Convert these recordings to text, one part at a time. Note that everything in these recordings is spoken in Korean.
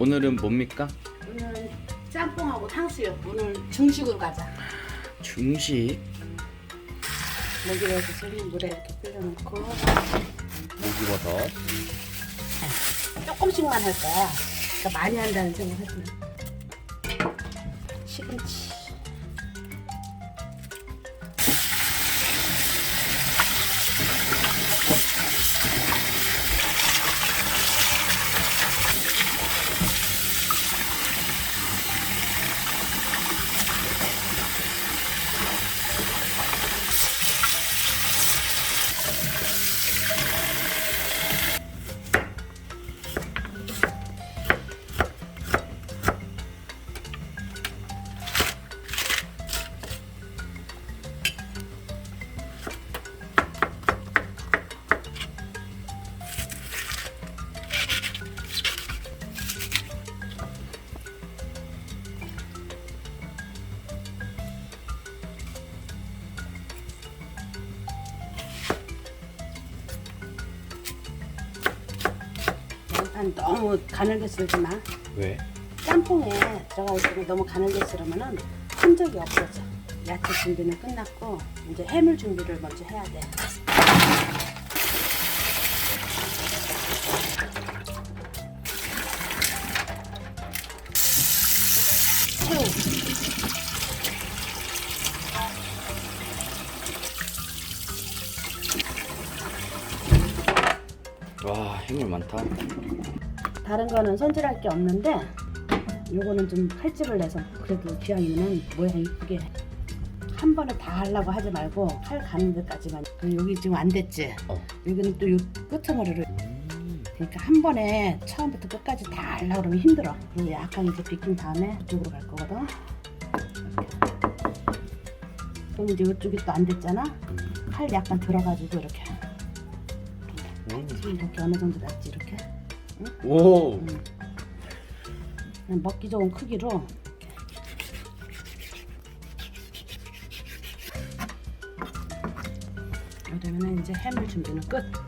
오늘은 뭡니까? 오늘 짬뽕하고 탕수육. 오늘 중식으로 가자. 중식. 썰린 물에 이렇게 끓여놓고. 목이버섯. 조금씩만 할 거야. 그러니까 많이 한다는 생각 하지 마 시금치 양파 너무 가늘게 썰지 마 왜? 짬뽕에 들어가 있으면 너무 가늘게 썰으면은 흔적이 없어져. 야채 준비는 끝났고 이제 해물 준비를 먼저 해야 돼. 새우. 해물 많다. 다른 거는 손질할 게 없는데 요거는 좀 칼집을 내서 그래도 기왕이면 모양 이쁘게 한 번에 다 하려고 하지 말고 칼 가는 데까지만. 그 여기 지금 안 됐지? 어. 여기는 또 요 끄트머리를 음, 그러니까 한 번에 처음부터 끝까지 다 하려고 그러면 힘들어. 그리고 약간 이제 비킨 다음에 이쪽으로 갈 거거든. 그럼 이제 이쪽이 또 안 됐잖아? 음. 칼 약간 들어가지고 이렇게 음. 지금 이렇게 어느 정도 났지 이렇게 오 음. 그냥 먹기 좋은 크기로 이러면 이제 해물 준비는 끝.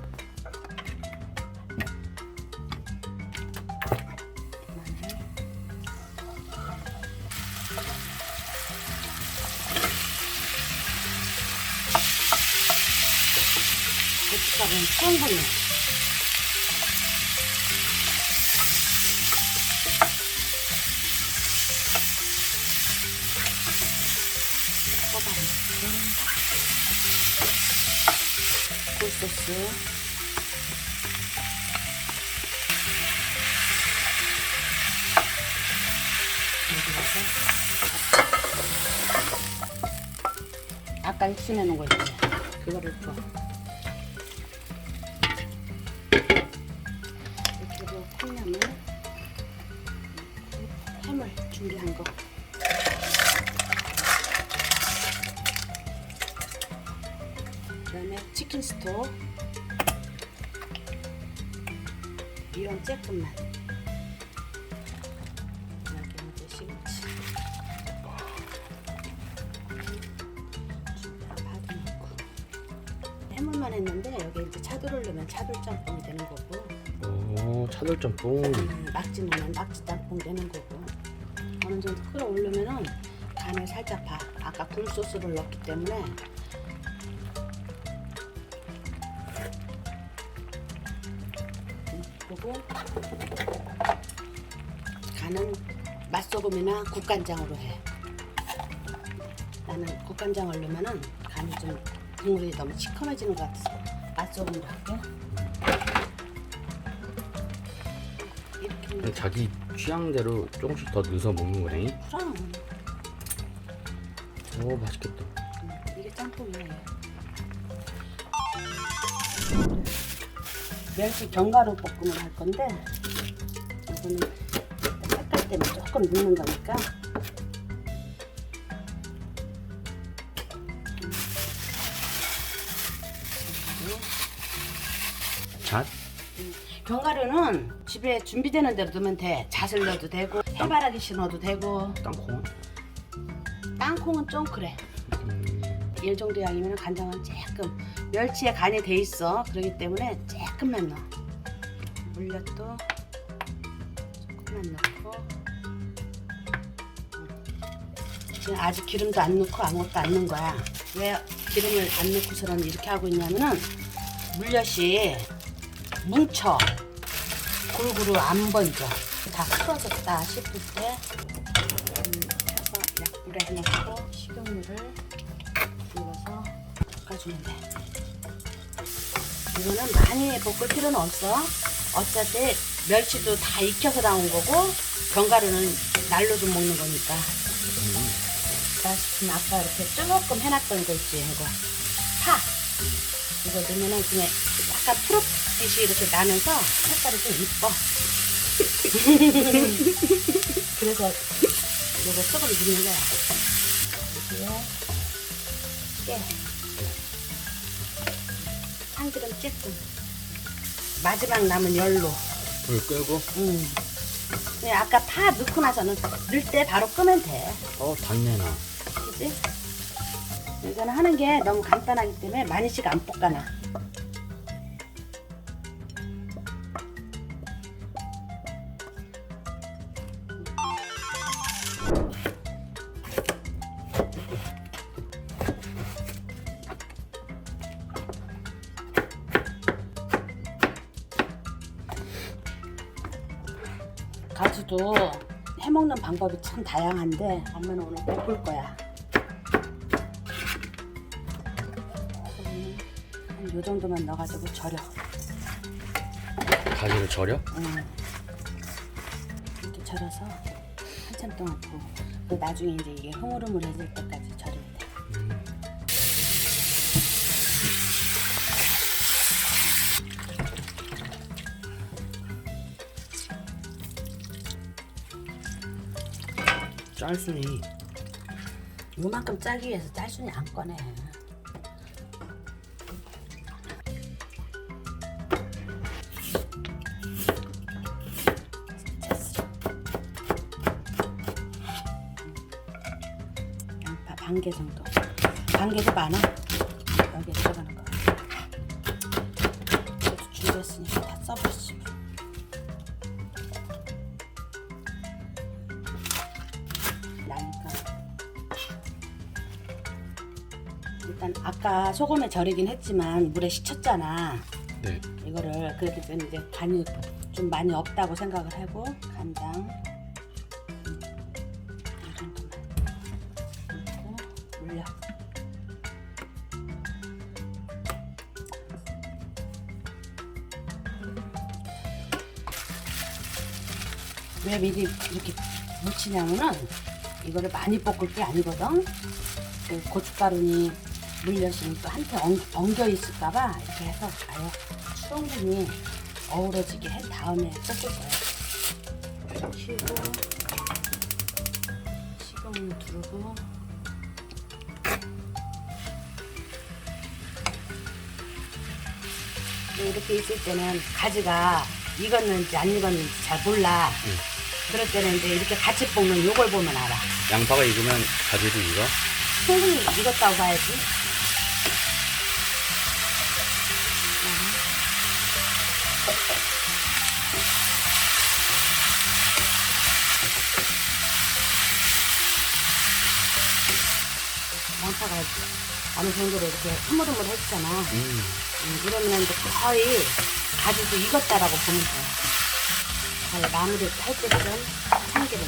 충분히 뽑아놓고 굴소스 아까 익혀내 놓은 거 있지? 그거를 또 스톡 이런 쬐끔만. 여기 이제 시금치. 파도 넣고. 해물만 했는데 여기 이제 차돌을 넣으면 차돌 짬뽕이 되는 거고. 오 차돌짬뽕. 음, 낙지 넣으면 낙지 짬뽕 되는 거고. 어느 정도 끓어오르면은 간을 살짝 봐 아까 굴소스를 넣었기 때문에 그리고 간은 맛소금이나 국간장으로 해. 나는 국간장을 넣으면은 간이 좀 국물이 너무 시커매지는 것 같아서 맛소금으로 할게. 이렇게 자기 취향대로 조금씩 더 넣어서 먹는 거네 그럼 오 맛있겠다 음, 이게 짬뽕이에요. 멸치 견과류 볶음을 할 건데 이거는 색깔 때문에 조금 넣는 거니까 잣? 견과류는 집에 준비되는 대로 넣으면 돼. 잣을 넣어도 되고 해바라기 씨 넣어도 되고 땅콩? 땅콩은 좀 그래. 음, 이 정도 양이면 간장은 조금 멸치에 간이 돼 있어. 그렇기 때문에 조금만 넣어. 물엿도 조금만 넣고. 지금 아직 기름도 안 넣고 아무것도 안 넣은 거야. 왜 기름을 안 넣고서는 이렇게 하고 있냐면은 물엿이 뭉쳐 골고루 안 번져. 다 풀어졌다 싶을 때 음, 약불에 해놓고 식용유를 불러서 볶아주면 돼. 이거는 많이 볶을 필요는 없어. 어차피 멸치도 다 익혀서 나온 거고 견과류는 날로 좀 먹는 거니까. 나 지금 아까 이렇게 조금 해놨던 거 있지 이거 파 이거 넣으면은 그냥 약간 푸릇빛이 이렇게 나면서 색깔이 좀 이뻐. 그래서 이거 소금 넣는 거야. 여기에 깨. 참기름 조금. 마지막 남은 열로. 불 끄고 음. 아까 파 넣고 나서는 넣을 때 바로 끄면 돼. 어 단내나 그지? 이거는 하는 게 너무 간단하기 때문에 많이씩 안 볶아놔. 가지도 해먹는 방법이 참 다양한데 엄마는 오늘 볶을 거야. 한요 정도만 넣어가지고 절여. 가지를 절여? 응. 이렇게 절여서 한참 동안 두고 그 나중에 이제 이게 흐물흐물해질 때까지 짤순이 요만큼 짜기 위해서 짤순이 안 꺼내. 양파 반 개 정도. 반 개도 많아. 아까 소금에 절이긴 했지만 물에 식혔잖아. 네. 이거를 그렇기 때문에 이제 간이 좀 많이 없다고 생각을 하고 간장. 음, 이 정도만 넣고 물엿. 왜 미리 이렇게 묻히냐면은 이거를 많이 볶을 게 아니거든. 그 고춧가루니 물엿이 또 한테 엉, 엉겨 있을까봐 이렇게 해서 아예 충분히 어우러지게 한 다음에 볶을 거야. 키고 식용유 두르고 이렇게 있을 때는 가지가 익었는지 안 익었는지 잘 몰라. 응. 그럴 때는 이제 이렇게 같이 볶는 요걸 보면 알아. 양파가 익으면 가지도 익어? 충분히 익었다고 봐야지. 양파가 어느 정도로 이렇게 흐물흐물 해지잖아. 음 음, 이러면 이제 거의 가지도 익었다라고 보면 돼. 거의 마무리 할 때쯤 참기름.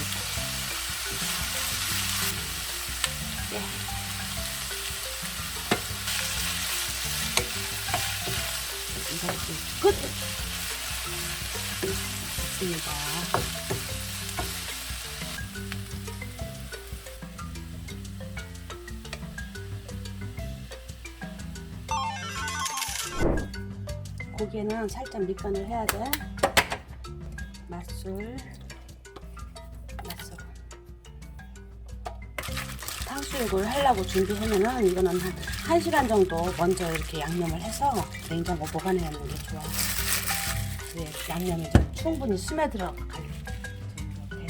네. 이렇게 끝! 됐습니다. 고기에는 살짝 밑간을 해야 돼. 맛술, 맛술. 탕수육을 하려고 준비하면은 이거는 한 1시간 정도 먼저 이렇게 양념을 해서 냉장고 보관해 놓는 게 좋아. 그래 양념이 좀 충분히 스며들어 갈 정도 돼야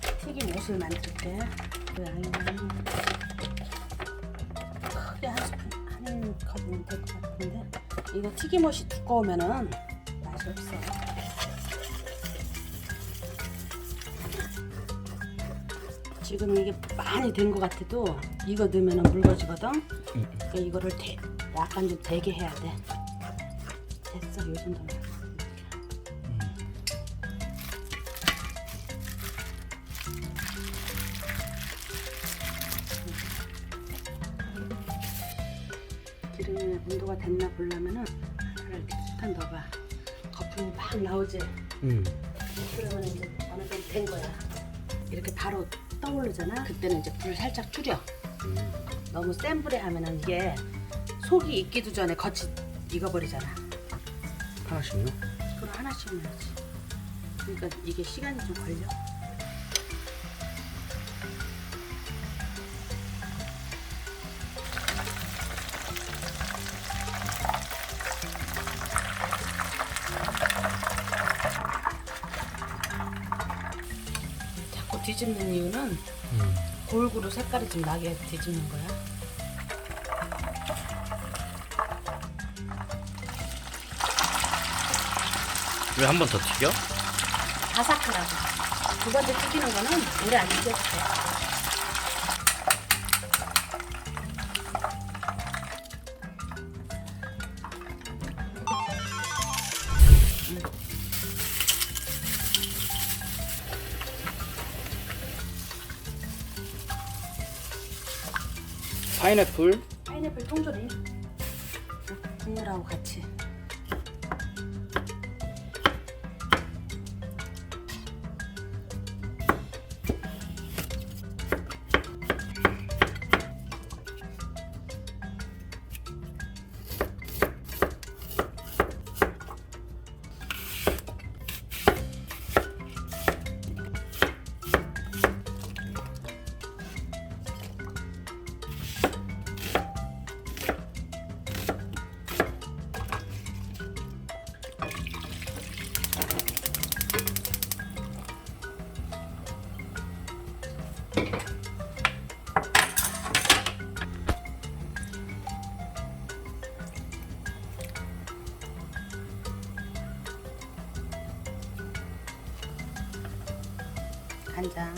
돼. 튀김 옷을 만들 때 그 양이 한 컵은 될것 같은데 이거 튀김옷이 두꺼우면은 맛이 없어. 지금 이게 많이 된 것 같아도 이거 넣으면 묽어지거든. 그러니까 이거를 대, 약간 좀 되게 해야 돼. 됐어, 요 정도면. 기름이 온도가 됐나 보려면은 하나를 이렇게 툭 넣어봐. 거품이 막 나오지. 음. 그러면 이제 어느 정도 된 거야. 이렇게 바로 떠오르잖아. 그때는 이제 불을 살짝 줄여. 음. 너무 센 불에 하면은 이게 속이 익기도 전에 겉이 익어버리잖아. 하나씩요? 그걸 하나씩 넣어야지. 그러니까 이게 시간이 좀 걸려. 뒤집는 이유는 음. 골고루 색깔이 좀 나게 뒤집는 거야. 왜 한 번 더 튀겨? 바삭하라고. 두 번째 튀기는 거는 오래 안 튀겨도 돼. 파인애플? 파인애플 통조림 국물하고 같이. 간장.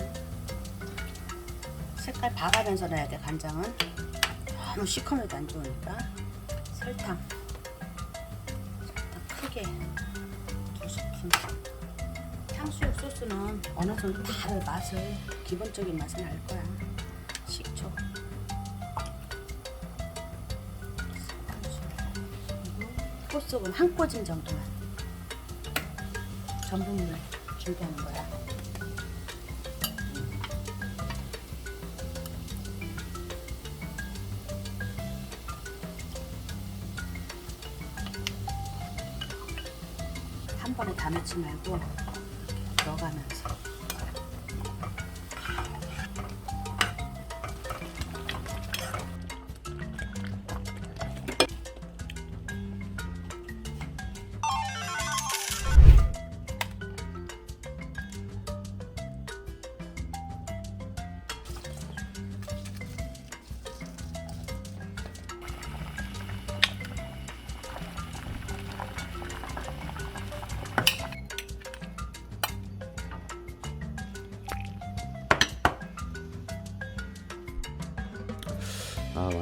색깔 봐가면서 넣어야 돼 간장은. 너무 시커매도 안 좋으니까. 설탕. 설탕 크게 두 스푼. 탕수육 소스는 어느 정도 다 맛을 기본적인 맛은 알 거야. 식초. 소스는 한 꼬집 정도만. 전분을 준비하는 거야. 다 넣지 말고 넣어가면서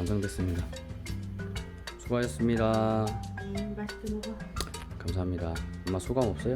완성됐습니다. 수고하셨습니다. 음, 맛있게 먹어. 감사합니다. 엄마 소감 없어요?